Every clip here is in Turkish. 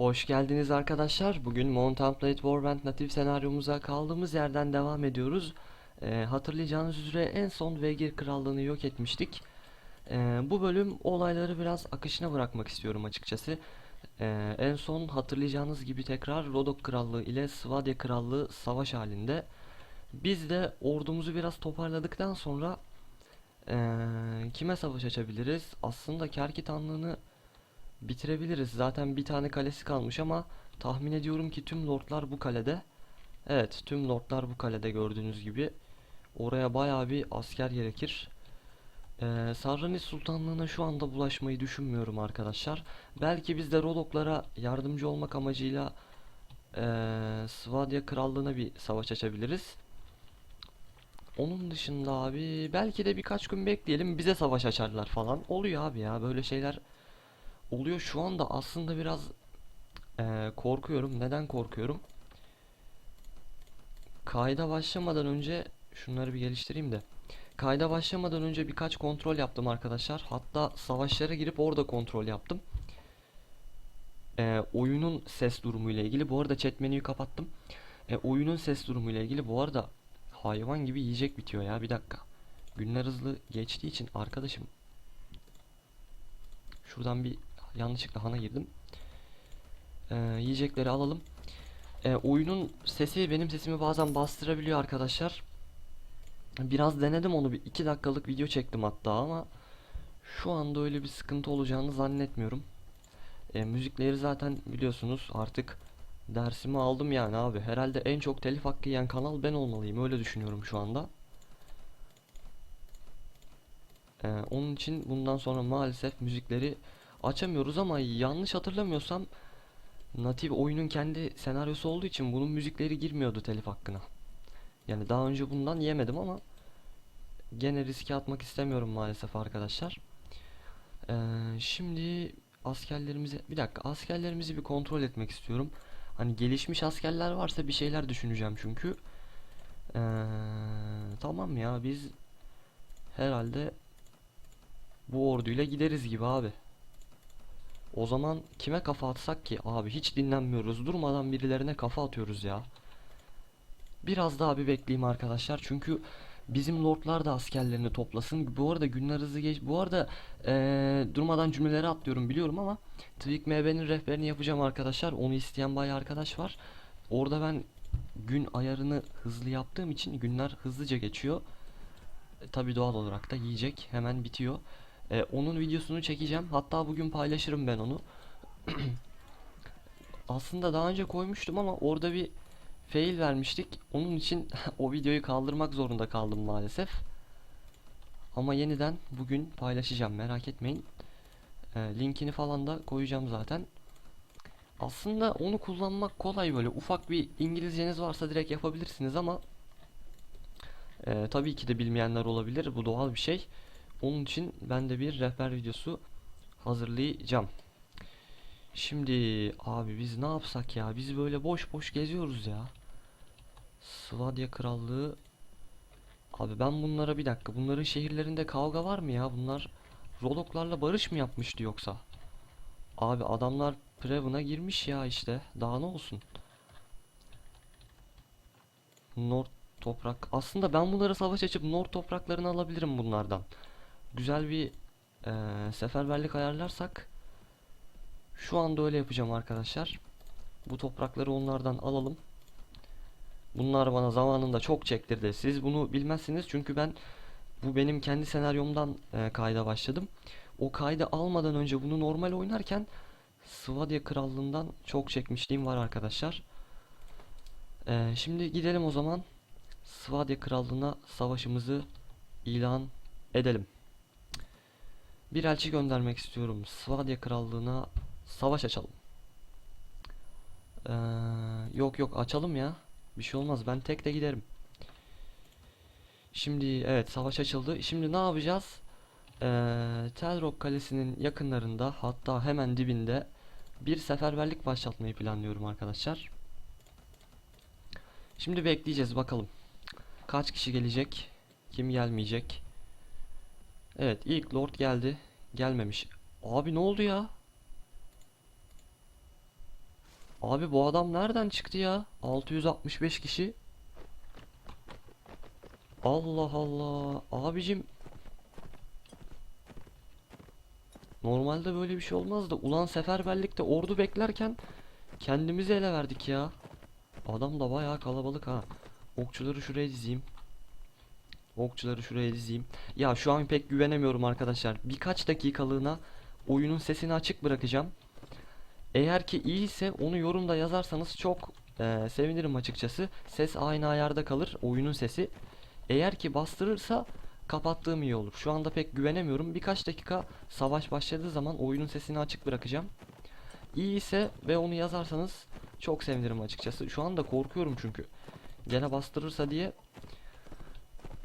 Hoş geldiniz arkadaşlar. Bugün Mountain Blade Warband natif senaryomuza kaldığımız yerden devam ediyoruz. Ee, hatırlayacağınız üzere en son Vegir Krallığını yok etmiştik. Ee, bu bölüm olayları biraz akışına bırakmak istiyorum açıkçası. Ee, en son hatırlayacağınız gibi tekrar Rodok Krallığı ile Svadya Krallığı savaş halinde. Biz de ordumuzu biraz toparladıktan sonra ee, kime savaş açabiliriz? Aslında Kerkitanlığını bitirebiliriz. Zaten bir tane kalesi kalmış ama tahmin ediyorum ki tüm lordlar bu kalede. Evet, tüm lordlar bu kalede gördüğünüz gibi. Oraya bayağı bir asker gerekir. Ee, Sarranis Sultanlığı'na şu anda bulaşmayı düşünmüyorum arkadaşlar. Belki biz de Rodoklara yardımcı olmak amacıyla ee, Svadya Krallığı'na bir savaş açabiliriz. Onun dışında abi belki de birkaç gün bekleyelim bize savaş açarlar falan. Oluyor abi ya böyle şeyler oluyor. Şu anda aslında biraz eee, korkuyorum. Neden korkuyorum? Kayda başlamadan önce şunları bir geliştireyim de. Kayda başlamadan önce birkaç kontrol yaptım arkadaşlar. Hatta savaşlara girip orada kontrol yaptım. Eee, oyunun ses durumu ile ilgili. Bu arada chat menüyü kapattım. E, oyunun ses durumu ile ilgili. Bu arada hayvan gibi yiyecek bitiyor ya. Bir dakika. Günler hızlı geçtiği için arkadaşım. Şuradan bir yanlışlıkla hana girdim. Ee, yiyecekleri alalım. Ee, oyunun sesi benim sesimi bazen bastırabiliyor arkadaşlar. Biraz denedim onu bir iki dakikalık video çektim hatta ama şu anda öyle bir sıkıntı olacağını zannetmiyorum. Ee, müzikleri zaten biliyorsunuz artık dersimi aldım yani abi. Herhalde en çok telif hakkı yiyen kanal ben olmalıyım öyle düşünüyorum şu anda. Ee, onun için bundan sonra maalesef müzikleri açamıyoruz ama yanlış hatırlamıyorsam natif oyunun kendi senaryosu olduğu için bunun müzikleri girmiyordu telif hakkına. Yani daha önce bundan yemedim ama gene riske atmak istemiyorum maalesef arkadaşlar. Ee, şimdi askerlerimizi bir dakika askerlerimizi bir kontrol etmek istiyorum. Hani gelişmiş askerler varsa bir şeyler düşüneceğim çünkü. Ee, tamam ya biz herhalde bu orduyla gideriz gibi abi. O zaman kime kafa atsak ki? Abi hiç dinlenmiyoruz. Durmadan birilerine kafa atıyoruz ya. Biraz daha bir bekleyeyim arkadaşlar. Çünkü bizim lordlar da askerlerini toplasın. Bu arada günler hızlı geç. Bu arada eee, durmadan cümleleri atlıyorum biliyorum ama Tweak MB'nin rehberini yapacağım arkadaşlar. Onu isteyen bayağı arkadaş var. Orada ben gün ayarını hızlı yaptığım için günler hızlıca geçiyor. E, tabii doğal olarak da yiyecek hemen bitiyor. E, onun videosunu çekeceğim. Hatta bugün paylaşırım ben onu. Aslında daha önce koymuştum ama orada bir fail vermiştik. Onun için o videoyu kaldırmak zorunda kaldım maalesef. Ama yeniden bugün paylaşacağım merak etmeyin. E, linkini falan da koyacağım zaten. Aslında onu kullanmak kolay böyle ufak bir İngilizceniz varsa direkt yapabilirsiniz ama e, tabii ki de bilmeyenler olabilir bu doğal bir şey. Onun için ben de bir rehber videosu hazırlayacağım. Şimdi abi biz ne yapsak ya? Biz böyle boş boş geziyoruz ya. Svadya Krallığı. Abi ben bunlara bir dakika. Bunların şehirlerinde kavga var mı ya? Bunlar Roloklarla barış mı yapmıştı yoksa? Abi adamlar Preven'a girmiş ya işte. Daha ne olsun? North toprak. Aslında ben bunlara savaş açıp North topraklarını alabilirim bunlardan güzel bir eee, seferberlik ayarlarsak şu anda öyle yapacağım arkadaşlar. Bu toprakları onlardan alalım. Bunlar bana zamanında çok çektirdi. Siz bunu bilmezsiniz çünkü ben bu benim kendi senaryomdan eee, kayda başladım. O kaydı almadan önce bunu normal oynarken Svadya Krallığından çok çekmişliğim var arkadaşlar. Eee, şimdi gidelim o zaman Svadya Krallığına savaşımızı ilan edelim. Bir elçi göndermek istiyorum. Svadya Krallığına savaş açalım. Ee, yok yok açalım ya. Bir şey olmaz. Ben tek de giderim. Şimdi evet savaş açıldı. Şimdi ne yapacağız? Ee, Telrok Kalesi'nin yakınlarında hatta hemen dibinde bir seferberlik başlatmayı planlıyorum arkadaşlar. Şimdi bekleyeceğiz bakalım. Kaç kişi gelecek? Kim gelmeyecek? Evet ilk lord geldi. Gelmemiş. Abi ne oldu ya? Abi bu adam nereden çıktı ya? 665 kişi. Allah Allah. Abicim. Normalde böyle bir şey olmazdı. Ulan seferberlikte ordu beklerken kendimizi ele verdik ya. Adam da bayağı kalabalık ha. Okçuları şuraya dizeyim. Okçuları şuraya dizeyim. Ya şu an pek güvenemiyorum arkadaşlar. Birkaç dakikalığına oyunun sesini açık bırakacağım. Eğer ki iyiyse onu yorumda yazarsanız çok eee, sevinirim açıkçası. Ses aynı ayarda kalır oyunun sesi. Eğer ki bastırırsa kapattığım iyi olur. Şu anda pek güvenemiyorum. Birkaç dakika savaş başladığı zaman oyunun sesini açık bırakacağım. İyi ise ve onu yazarsanız çok sevinirim açıkçası. Şu anda korkuyorum çünkü. Gene bastırırsa diye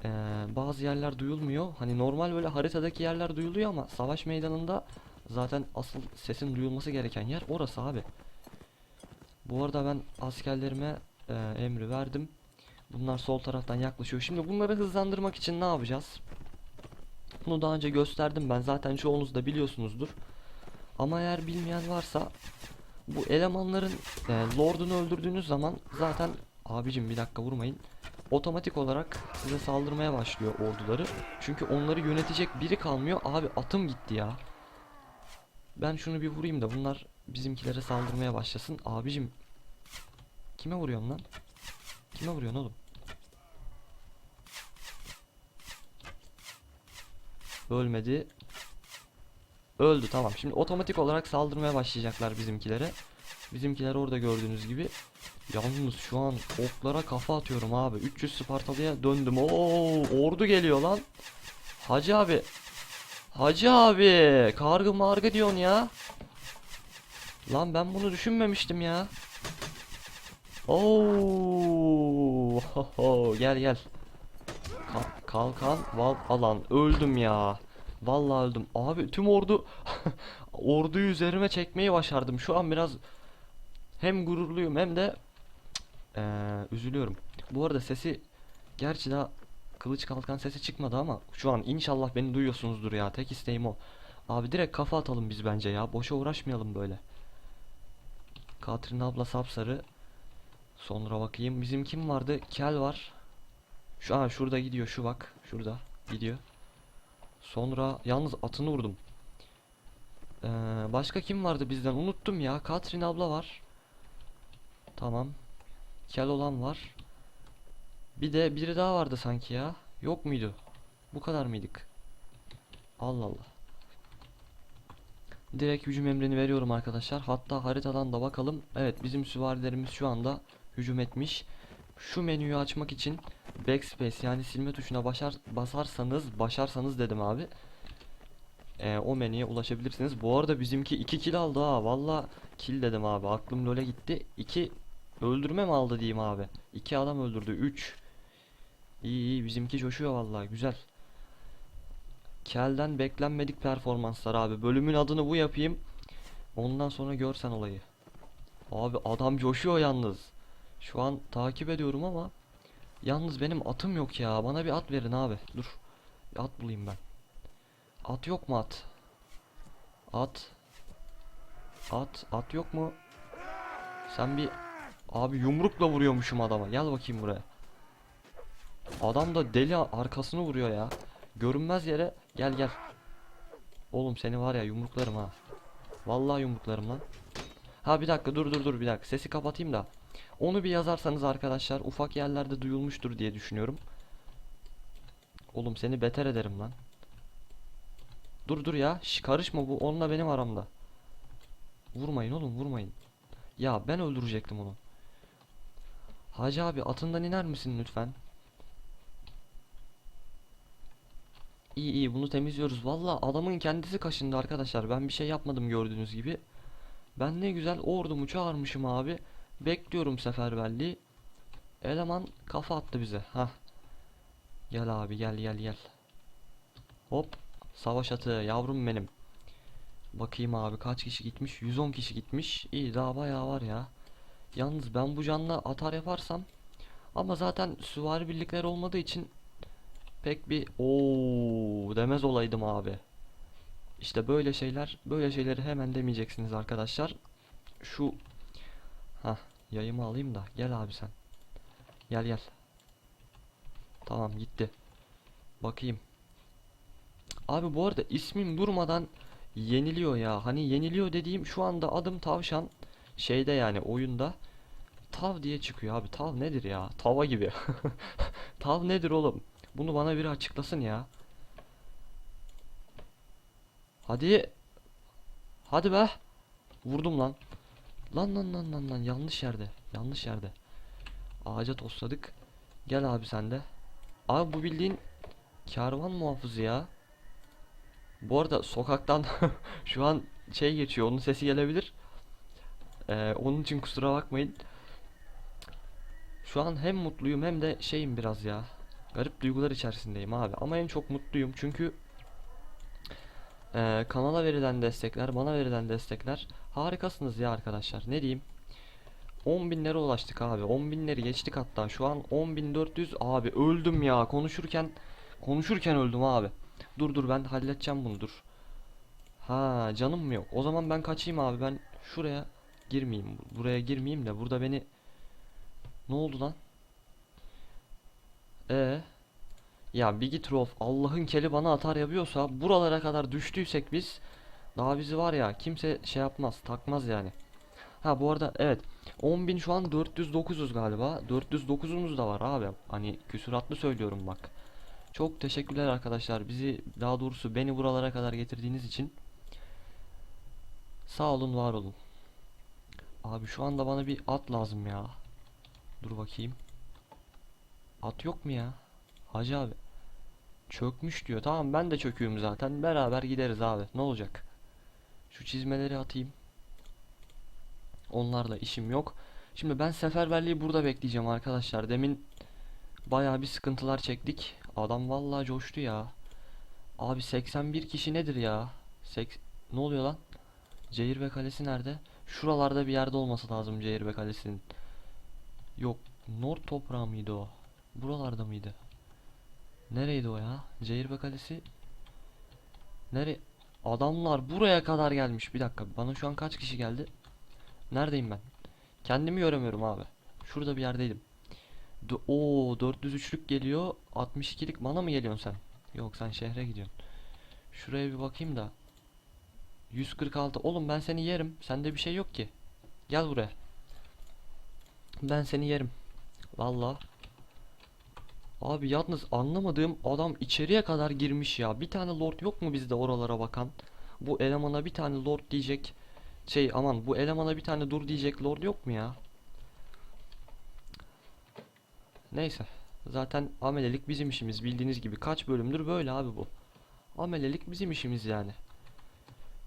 eee, bazı yerler duyulmuyor. Hani normal böyle haritadaki yerler duyuluyor ama savaş meydanında zaten asıl sesin duyulması gereken yer orası abi. Bu arada ben askerlerime eee, emri verdim. Bunlar sol taraftan yaklaşıyor. Şimdi bunları hızlandırmak için ne yapacağız? Bunu daha önce gösterdim ben. Zaten çoğunuz da biliyorsunuzdur. Ama eğer bilmeyen varsa bu elemanların e, lordunu öldürdüğünüz zaman zaten abicim bir dakika vurmayın. Otomatik olarak size saldırmaya başlıyor orduları. Çünkü onları yönetecek biri kalmıyor. Abi atım gitti ya. Ben şunu bir vurayım da bunlar bizimkilere saldırmaya başlasın. Abicim kime vuruyorsun lan? Kime vuruyorsun oğlum? Ölmedi. Öldü tamam. Şimdi otomatik olarak saldırmaya başlayacaklar bizimkilere. Bizimkiler orada gördüğünüz gibi. Yalnız şu an oklara kafa atıyorum abi. 300 Spartalı'ya döndüm. Oo, ordu geliyor lan. Hacı abi. Hacı abi. Kargı margı diyorsun ya. Lan ben bunu düşünmemiştim ya. Oo, ho, gel gel. Ka- kalkan val alan öldüm ya. Vallahi öldüm. Abi tüm ordu orduyu üzerime çekmeyi başardım. Şu an biraz hem gururluyum hem de eee, üzülüyorum. Bu arada sesi gerçi daha kılıç kalkan sesi çıkmadı ama şu an inşallah beni duyuyorsunuzdur ya. Tek isteğim o. Abi direkt kafa atalım biz bence ya. Boşa uğraşmayalım böyle. Katrin abla sapsarı. Sonra bakayım. Bizim kim vardı? Kel var. Şu an şurada gidiyor şu bak. Şurada gidiyor. Sonra yalnız atını vurdum. Ee, başka kim vardı bizden? Unuttum ya. Katrin abla var. Tamam. Kel olan var. Bir de biri daha vardı sanki ya. Yok muydu? Bu kadar mıydık? Allah Allah. Direkt hücum emrini veriyorum arkadaşlar. Hatta haritadan da bakalım. Evet bizim süvarilerimiz şu anda hücum etmiş. Şu menüyü açmak için backspace yani silme tuşuna başar basarsanız başarsanız dedim abi. Ee, o menüye ulaşabilirsiniz. Bu arada bizimki 2 kill aldı ha. Valla kill dedim abi. Aklım LoL'e gitti. 2 öldürme mi aldı diyeyim abi. 2 adam öldürdü. 3 İyi iyi bizimki coşuyor vallahi güzel. Kel'den beklenmedik performanslar abi. Bölümün adını bu yapayım. Ondan sonra görsen olayı. Abi adam coşuyor yalnız. Şu an takip ediyorum ama yalnız benim atım yok ya. Bana bir at verin abi. Dur. Bir at bulayım ben. At yok mu at? At. At. At yok mu? Sen bir abi yumrukla vuruyormuşum adama. Gel bakayım buraya. Adam da deli arkasını vuruyor ya. Görünmez yere gel gel. Oğlum seni var ya yumruklarım ha. Vallahi yumruklarım lan. Ha bir dakika dur dur dur bir dakika sesi kapatayım da. Onu bir yazarsanız arkadaşlar ufak yerlerde duyulmuştur diye düşünüyorum. Oğlum seni beter ederim lan. Dur dur ya. Şş, karışma bu onunla benim aramda. Vurmayın oğlum vurmayın. Ya ben öldürecektim onu. Hacı abi atından iner misin lütfen? İyi iyi bunu temizliyoruz. Valla adamın kendisi kaşındı arkadaşlar. Ben bir şey yapmadım gördüğünüz gibi. Ben ne güzel ordumu çağırmışım abi. Bekliyorum seferberliği. Eleman kafa attı bize. Hah. Gel abi gel gel gel. Hop. Savaş atı yavrum benim. Bakayım abi kaç kişi gitmiş? 110 kişi gitmiş. İyi daha bayağı var ya. Yalnız ben bu canla atar yaparsam ama zaten süvari birlikler olmadığı için pek bir ooo demez olaydım abi. İşte böyle şeyler, böyle şeyleri hemen demeyeceksiniz arkadaşlar. Şu Hah yayımı alayım da gel abi sen. Gel gel. Tamam gitti. Bakayım. Abi bu arada ismim durmadan yeniliyor ya. Hani yeniliyor dediğim şu anda adım tavşan şeyde yani oyunda tav diye çıkıyor abi. Tav nedir ya? Tava gibi. Tav nedir oğlum? Bunu bana biri açıklasın ya. Hadi. Hadi be. Vurdum lan. Lan lan lan lan lan yanlış yerde. Yanlış yerde. Ağaca tosladık. Gel abi sen de. Abi bu bildiğin kervan muhafızı ya. Bu arada sokaktan şu an şey geçiyor. Onun sesi gelebilir. Ee, onun için kusura bakmayın. Şu an hem mutluyum hem de şeyim biraz ya. Garip duygular içerisindeyim abi. Ama en çok mutluyum çünkü ee, kanala verilen destekler, bana verilen destekler harikasınız ya arkadaşlar. Ne diyeyim? 10 binlere ulaştık abi. 10 binleri geçtik hatta. Şu an 10.400 abi öldüm ya. Konuşurken konuşurken öldüm abi. Dur dur ben halledeceğim bunu dur. Ha canım mı yok? O zaman ben kaçayım abi. Ben şuraya girmeyeyim. Buraya girmeyeyim de burada beni Ne oldu lan? E ya bir git Allah'ın keli bana atar yapıyorsa buralara kadar düştüysek biz daha bizi var ya kimse şey yapmaz takmaz yani. Ha bu arada evet 10.000 şu an 409'uz galiba 409'umuz da var abi hani küsuratlı söylüyorum bak. Çok teşekkürler arkadaşlar bizi daha doğrusu beni buralara kadar getirdiğiniz için. Sağ olun var olun. Abi şu anda bana bir at lazım ya. Dur bakayım. At yok mu ya? Hacı abi. Çökmüş diyor. Tamam ben de çöküyorum zaten. Beraber gideriz abi. Ne olacak? Şu çizmeleri atayım. Onlarla işim yok. Şimdi ben seferberliği burada bekleyeceğim arkadaşlar. Demin bayağı bir sıkıntılar çektik. Adam vallahi coştu ya. Abi 81 kişi nedir ya? Sek ne oluyor lan? Cehirbe Kalesi nerede? Şuralarda bir yerde olması lazım Cehirbe Kalesi'nin. Yok. Nord toprağı mıydı o? Buralarda mıydı? Nereydi o ya? Cehirbe Kalesi. Nere? Adamlar buraya kadar gelmiş. Bir dakika. Bana şu an kaç kişi geldi? Neredeyim ben? Kendimi göremiyorum abi. Şurada bir yerdeydim. Oo 403'lük geliyor. 62'lik bana mı geliyorsun sen? Yok sen şehre gidiyorsun. Şuraya bir bakayım da. 146. Oğlum ben seni yerim. Sende bir şey yok ki. Gel buraya. Ben seni yerim. Valla. Abi yalnız anlamadığım adam içeriye kadar girmiş ya. Bir tane lord yok mu bizde oralara bakan? Bu elemana bir tane lord diyecek. Şey aman bu elemana bir tane dur diyecek lord yok mu ya? Neyse. Zaten amelelik bizim işimiz bildiğiniz gibi. Kaç bölümdür böyle abi bu. Amelelik bizim işimiz yani.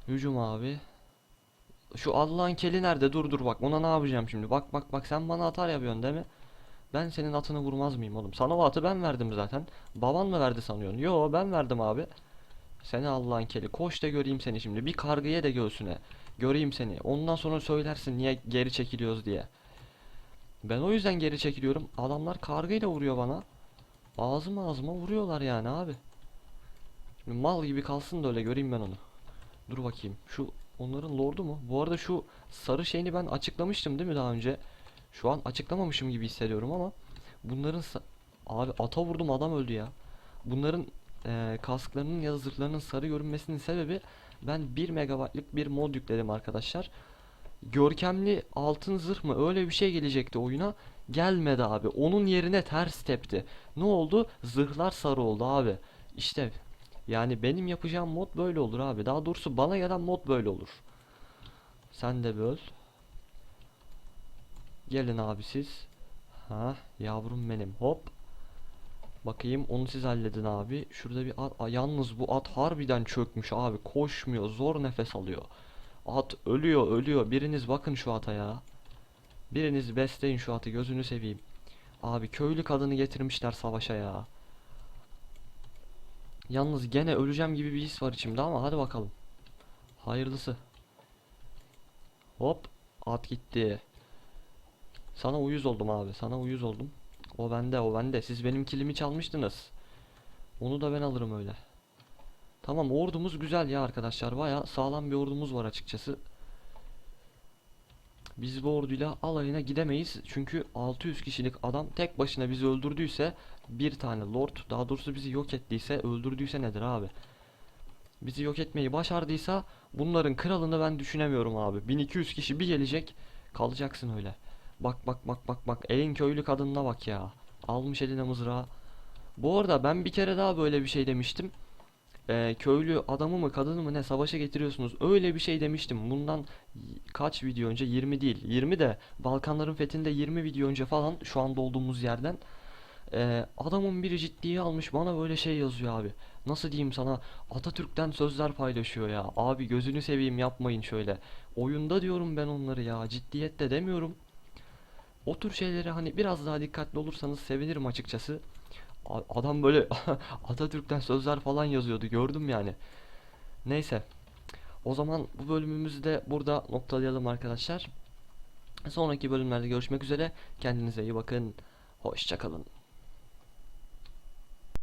Hücum abi. Şu Allah'ın keli nerede? Dur dur bak ona ne yapacağım şimdi? Bak bak bak sen bana atar yapıyorsun değil mi? Ben senin atını vurmaz mıyım oğlum? Sana o atı ben verdim zaten. Baban mı verdi sanıyorsun? Yo ben verdim abi. Seni Allah'ın keli. Koş da göreyim seni şimdi. Bir kargıya de göğsüne. Göreyim seni. Ondan sonra söylersin niye geri çekiliyoruz diye. Ben o yüzden geri çekiliyorum. Adamlar kargıyla vuruyor bana. Ağzıma ağzıma vuruyorlar yani abi. Şimdi mal gibi kalsın da öyle göreyim ben onu. Dur bakayım. Şu onların lordu mu? Bu arada şu sarı şeyini ben açıklamıştım değil mi daha önce? Şu an açıklamamışım gibi hissediyorum ama bunların abi ata vurdum adam öldü ya. Bunların eee, kasklarının ya da zırhlarının sarı görünmesinin sebebi ben 1 megabaytlık bir mod yükledim arkadaşlar. Görkemli altın zırh mı öyle bir şey gelecekti oyuna. Gelmedi abi. Onun yerine ters tepti. Ne oldu? Zırhlar sarı oldu abi. İşte yani benim yapacağım mod böyle olur abi. Daha doğrusu bana gelen mod böyle olur. Sen de böl. Gelin abi siz. Ha yavrum benim hop. Bakayım onu siz halledin abi. Şurada bir at. Aa, yalnız bu at harbiden çökmüş abi. Koşmuyor. Zor nefes alıyor. At ölüyor ölüyor. Biriniz bakın şu ata ya. Biriniz besleyin şu atı gözünü seveyim. Abi köylü kadını getirmişler savaşa ya. Yalnız gene öleceğim gibi bir his var içimde ama hadi bakalım. Hayırlısı. Hop at gitti. Sana uyuz oldum abi. Sana uyuz oldum. O bende, o bende. Siz benim kilimi çalmıştınız. Onu da ben alırım öyle. Tamam, ordumuz güzel ya arkadaşlar. Baya sağlam bir ordumuz var açıkçası. Biz bu orduyla alayına gidemeyiz. Çünkü 600 kişilik adam tek başına bizi öldürdüyse bir tane lord daha doğrusu bizi yok ettiyse öldürdüyse nedir abi? Bizi yok etmeyi başardıysa bunların kralını ben düşünemiyorum abi. 1200 kişi bir gelecek kalacaksın öyle. Bak bak bak bak bak elin köylü kadınına bak ya. Almış eline mızrağı. Bu arada ben bir kere daha böyle bir şey demiştim. Ee, köylü adamı mı kadını mı ne savaşa getiriyorsunuz öyle bir şey demiştim. Bundan kaç video önce 20 değil 20 de Balkanların fethinde 20 video önce falan şu anda olduğumuz yerden ee, adamın biri ciddiye almış bana böyle şey yazıyor abi. Nasıl diyeyim sana Atatürk'ten sözler paylaşıyor ya. Abi gözünü seveyim yapmayın şöyle. Oyunda diyorum ben onları ya ciddiyette demiyorum. O tür şeylere hani biraz daha dikkatli olursanız sevinirim açıkçası. A- Adam böyle Atatürk'ten sözler falan yazıyordu gördüm yani. Neyse. O zaman bu bölümümüzü de burada noktalayalım arkadaşlar. Sonraki bölümlerde görüşmek üzere. Kendinize iyi bakın. Hoşça kalın.